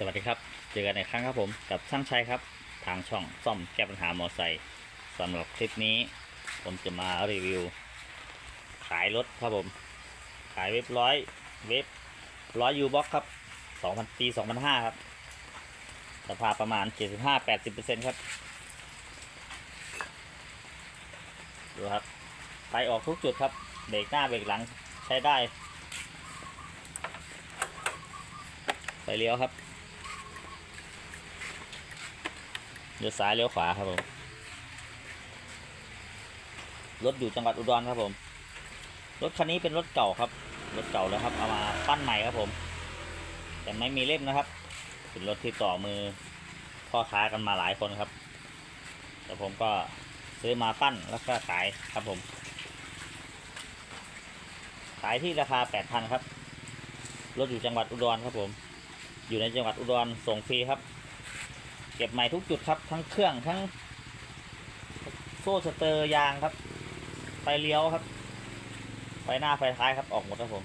สวัสดีครับ เจอกันในครั้งครับผมกับช่างชัยครับ ทางช่องซ่อมแก้ปัญหามอไซค์สำหรับคลิปนี้ ผมจะมารีวิว ขายรถครับผม ขายเว็บร้อยเว็บร้อยยูบ็อกครับ2000ปี2005ครับสภาพประมาณ75-80%ครับ ดูครับไปออกทุกจุดครับเบรกหน้าเบรกหลังใช้ได้ไฟเลี้ยวครับ เลี้ยวซ้ายเลี้ยวขวาครับผม รถอยู่จังหวัดอุดรครับผม รถคันนี้เป็นรถเก่าครับ รถเก่าแล้วครับ เอามาปั้นใหม่ครับผม แต่ไม่มีเล่มนะครับ เป็นรถที่ต่อมือพ่อค้ากันมาหลายคนครับ แต่ผมก็ซื้อมาปั้นแล้วก็ขายครับผม ขายที่ราคา8,000ครับ รถอยู่จังหวัดอุดรครับผม อยู่ในจังหวัดอุดรส่งฟรีครับ เก็บใหม่ทุกจุดครับ ทั้งเครื่องทั้ง โซ่สเตอร์ยางครับ ไฟเลี้ยวครับ ไฟหน้าไฟท้ายครับออกหมดครับผม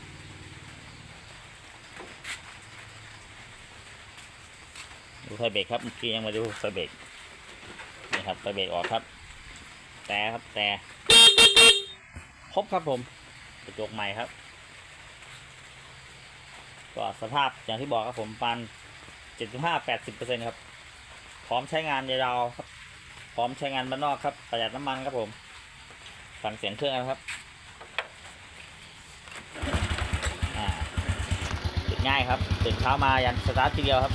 ดูไฟเบรกครับเมื่อกี้ยังมาดูไฟเบรกนี่ครับไฟเบรกออกครับ แต่ครับแต่ครบครับผมกระจกใหม่ครับ ก็สภาพอย่างที่บอกครับผมปัน75-80%ครับ ร้อมใช้งานยาวๆครับ พร้อมใช้งานบ้านนอกครับ ประหยัดน้ำมันครับผมฟังเสียงเครื่องนะครับอ่าติดง่ายครับตื่นเช้ามายันสตาร์ททีเดียวครับ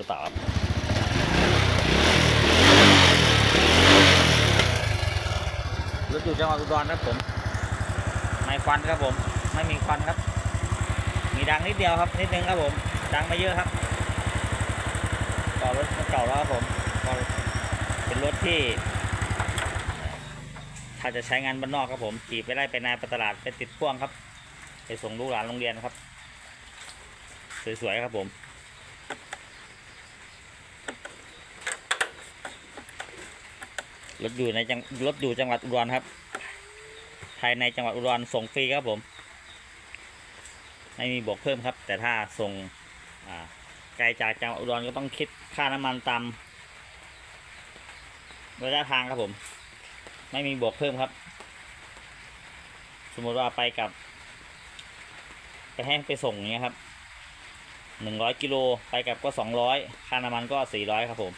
หรือเปล่าครับรถอยู่จังหวัดอุดรครับผมไม่ควันครับผม ไม่มีควันครับ มีดังนิดเดียวครับนิดนึงครับผม ดังไม่เยอะครับก็รถเก่าแล้วครับผมก็เป็นรถที่ ถ้าจะใช้งานบ้านนอกครับผมขี่ไปไล่ไปนาไปตลาดไปติดพ่วงครับ ไปส่งลูกหลานโรงเรียนครับ สวยๆครับผม รถอยู่ในจังรถอยู่จังหวัดอุดรครับ ภายในจังหวัดอุดรส่งฟรีครับผม ไม่มีบวกเพิ่มครับ แต่ถ้าส่งไกลจากจังหวัดอุดรก็ต้องคิดค่าน้ำมันตามระยะทางครับผม ไม่มีบวกเพิ่มครับ สมมติว่าไปกับ ไปให้ไปส่งอย่างเงี้ยครับหนึ่งร้อยกิโลไปกับก็สองร้อยค่าน้ำมันก็สี่ร้อยครับผม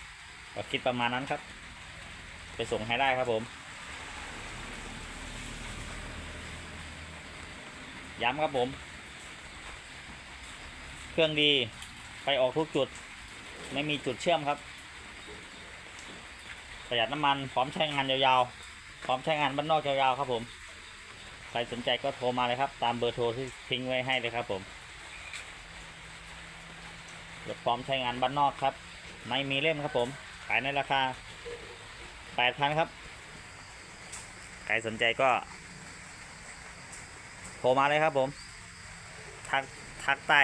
ก็คิดประมาณนั้นครับ ไปส่งให้ได้ครับผม ย้ำครับผม เครื่องดี ไปออกทุกจุด ไม่มีจุดเชื่อมครับ ประหยัดน้ำมันพร้อมใช้งานยาวๆ พร้อมใช้งานบ้านนอกยาวๆครับผม ใครสนใจก็โทรมาเลยครับ ตามเบอร์โทรที่ทิ้งไว้ให้เลยครับผมรถพร้อมใช้งานบ้านนอกครับ ไม่มีเล่มครับผม ขายในราคา แปดพันครับ ใครสนใจก็โทรมาเลยครับผม ทักทักใต้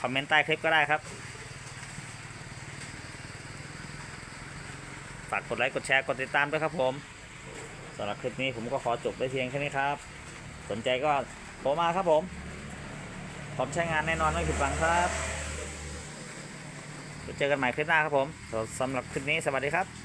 คอมเมนต์ใต้คลิปก็ได้ครับ ฝากกดไลค์กดแชร์กดติดตามด้วยครับผมสำหรับคลิปนี้ผมก็ขอจบได้เพียงแค่นี้ครับ สนใจก็โทรมาครับผม พร้อมใช้งานแน่นอนไม่ผิดหวังครับเจอกันใหม่คลิปหน้าครับผมสำหรับคลิปนี้สวัสดีครับ